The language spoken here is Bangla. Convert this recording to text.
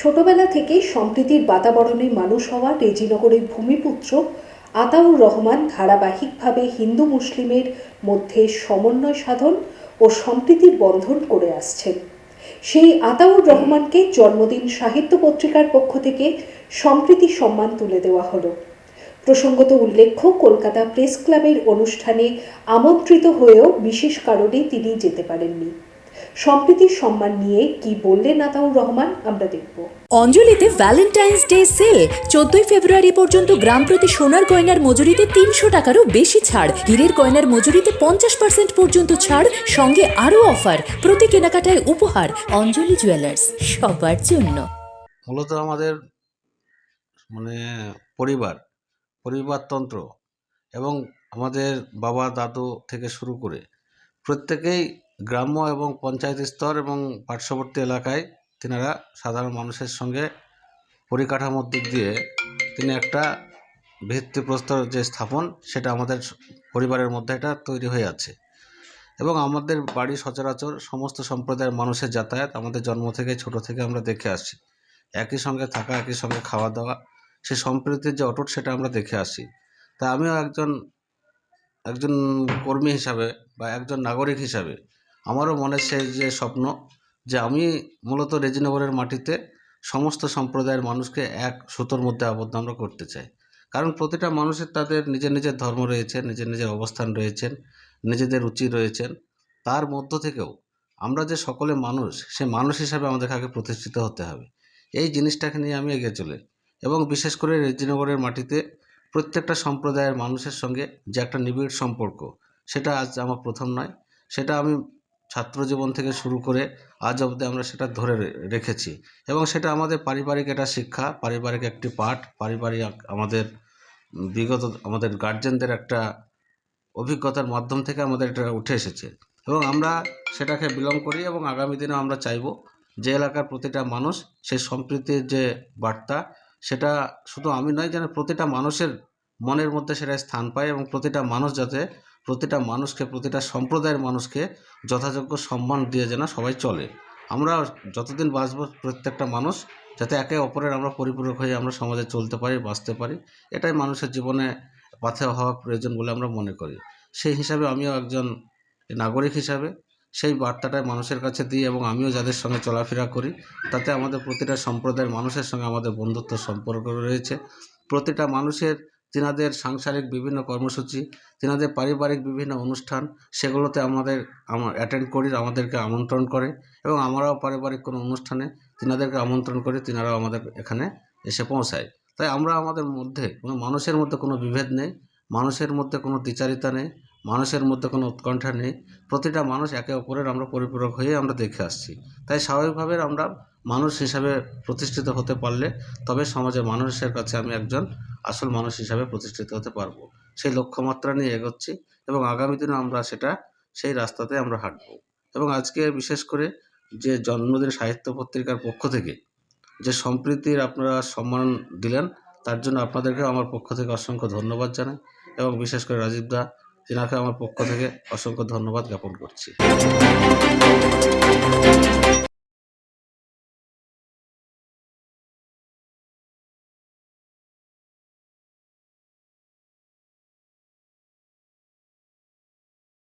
ছোটবেলা থেকেই সম্প্রীতির বাতাবরণে মানুষ হওয়া রেজিনগরের ভূমিপুত্র আতাউর রহমান ধারাবাহিকভাবে হিন্দু মুসলিমের মধ্যে সমন্বয় সাধন ও সম্প্রীতির বন্ধন করে আসছেন। সেই আতাউর রহমানকে জন্মদিন সাহিত্য পত্রিকার পক্ষ থেকে সম্প্রীতি সম্মান তুলে দেওয়া হলো। প্রসঙ্গত উল্লেখ্য, কলকাতা প্রেস ক্লাবের অনুষ্ঠানে আমন্ত্রিত হয়েও বিশেষ কারণে তিনি যেতে পারেননি। সম্প্রীতির সম্মান নিয়ে কি বললেন আতাউর রহমান আমরা দেখব। অঞ্জলিতে ভ্যালেন্টাইন্স ডে সেল চোদ্দই ফেব্রুয়ারি পর্যন্ত গ্রাম প্রতি সোনার গয়নার মজুরিতে তিনশো টাকারও বেশি ছাড়। হীরের গয়নার মজুরিতে পঞ্চাশ পার্সেন্ট পর্যন্ত ছাড় সঙ্গে আরও অফার প্রতি কেনাকাটায় উপহার অঞ্জলি জুয়েলার্স সবার জন্য। মূলত আমাদের মানে পরিবার পরিবারতন্ত্র এবং আমাদের বাবা দাদু থেকে শুরু করে প্রত্যেকেই গ্রাম্য এবং পঞ্চায়েত স্তর এবং পার্শ্ববর্তী এলাকায় তিনারা সাধারণ মানুষের সঙ্গে পরিকাঠামোর দিক দিয়ে তিনি একটা ভিত্তিপ্রস্তর যে স্থাপন, সেটা আমাদের পরিবারের মধ্যে এটা তৈরি হয়ে আছে। এবং আমাদের বাড়ি সচরাচর সমস্ত সম্প্রদায়ের মানুষের যাতায়াত আমাদের জন্ম থেকে ছোট থেকে আমরা দেখে আসি একই সঙ্গে থাকা, একই সঙ্গে খাওয়া দাওয়া সে সম্প্রীতির যে অটুট সেটা আমরা দেখে আসি তা আমিও একজন একজন কর্মী হিসাবে বা একজন নাগরিক হিসাবে আমারও মনে সেই যে স্বপ্ন যে আমি মূলত রেজিনগরের মাটিতে সমস্ত সম্প্রদায়ের মানুষকে এক সুতোর মধ্যে আবদ্ধ আমরা করতে চাই। কারণ প্রতিটা মানুষের তাদের নিজের নিজের ধর্ম রয়েছে নিজের নিজের অবস্থান রয়েছেন, নিজেদের রুচি রয়েছেন। তার মধ্য থেকেও আমরা যে সকলে মানুষ, সে মানুষ হিসাবে আমাদেরকে আগে প্রতিষ্ঠিত হতে হবে, এই জিনিসটাকে নিয়ে আমি এগিয়ে চলে। এবং বিশেষ করে রেজিনগরের মাটিতে প্রত্যেকটা সম্প্রদায়ের মানুষের সঙ্গে যে একটা নিবিড় সম্পর্ক, সেটা আজ আমার প্রথম নয়। সেটা আমি ছাত্র জীবন থেকে শুরু করে আজ অবধি আমরা সেটা ধরে রেখেছি। এবং সেটা আমাদের পারিবারিক একটা শিক্ষা, পারিবারিক একটি পাঠ, পারিবারিক আমাদের বিগত, আমাদের গার্জেনদের একটা অভিজ্ঞতার মাধ্যম থেকে আমাদের এটা উঠে এসেছে। এবং আমরা সেটাকে বিলং করি এবং আগামী দিনে আমরা চাইব যে এলাকার প্রতিটা মানুষ সেই সম্প্রীতির যে বার্তা, সেটা শুধু আমি নয়, যেন প্রতিটা মানুষের মনের মধ্যে সেটা স্থান পায় এবং প্রতিটা মানুষ যাতে প্রতিটা মানুষকে, প্রতিটা সম্প্রদায়ের মানুষকে যথাযোগ্য সম্মান দিয়ে যেন সবাই চলে। আমরা যতদিন বাঁচব প্রত্যেকটা মানুষ যাতে একে অপরের আমরা পরিপূরক হয়ে আমরা সমাজে চলতে পারি, বাঁচতে পারি, এটাই মানুষের জীবনে পাথে হওয়া প্রয়োজন বলে আমরা মনে করি। সেই হিসাবে আমিও একজন নাগরিক হিসাবে সেই বার্তাটাই মানুষের কাছে দিই এবং আমিও যাদের সঙ্গে চলাফেরা করি, তাতে আমাদের প্রতিটা সম্প্রদায়ের মানুষের সঙ্গে আমাদের বন্ধুত্ব সম্পর্ক রয়েছে। প্রতিটা মানুষের তিনাদের সাংসারিক বিভিন্ন কর্মসূচি তিনাদের পারিবারিক বিভিন্ন অনুষ্ঠান, সেগুলোতে আমাদের আমরা অ্যাটেন্ড করি, আমাদেরকে আমন্ত্রণ করে এবং আমরাও পারিবারিক কোনো অনুষ্ঠানে তিনাদেরকে আমন্ত্রণ করি, তিনারাও আমাদের এখানে এসে পৌঁছায়। তাই আমরা আমাদের মধ্যে কোনো মানুষের মধ্যে কোনো বিভেদ নেই, মানুষের মধ্যে কোনো দ্বিচারিতা নেই, মানুষের মধ্যে কোনো উৎকণ্ঠা নেই, প্রতিটা মানুষ একে অপরের আমরা পরিপূরক হয়ে আমরা দেখে আসছি। তাই স্বাভাবিকভাবে আমরা মানুষ হিসাবে প্রতিষ্ঠিত হতে পারলে তবে সমাজের মানুষের কাছে আমি একজন আসল মানুষ হিসাবে প্রতিষ্ঠিত হতে পারব। সেই লক্ষ্যমাত্রা নিয়ে এগোচ্ছি এবং আগামী দিনে আমরা সেটা, সেই রাস্তাতে আমরা হাঁটবো। এবং আজকে বিশেষ করে যে জন্মদিন সাহিত্য পত্রিকার পক্ষ থেকে, যে সম্প্রীতির আপনারা সম্মান দিলেন, তার জন্য আপনাদেরকে আমার পক্ষ থেকে অসংখ্য ধন্যবাদ জানাই এবং বিশেষ করে রাজীব দা, তিনাকে আমার পক্ষ থেকে অসংখ্য ধন্যবাদ জ্ঞাপন করছি।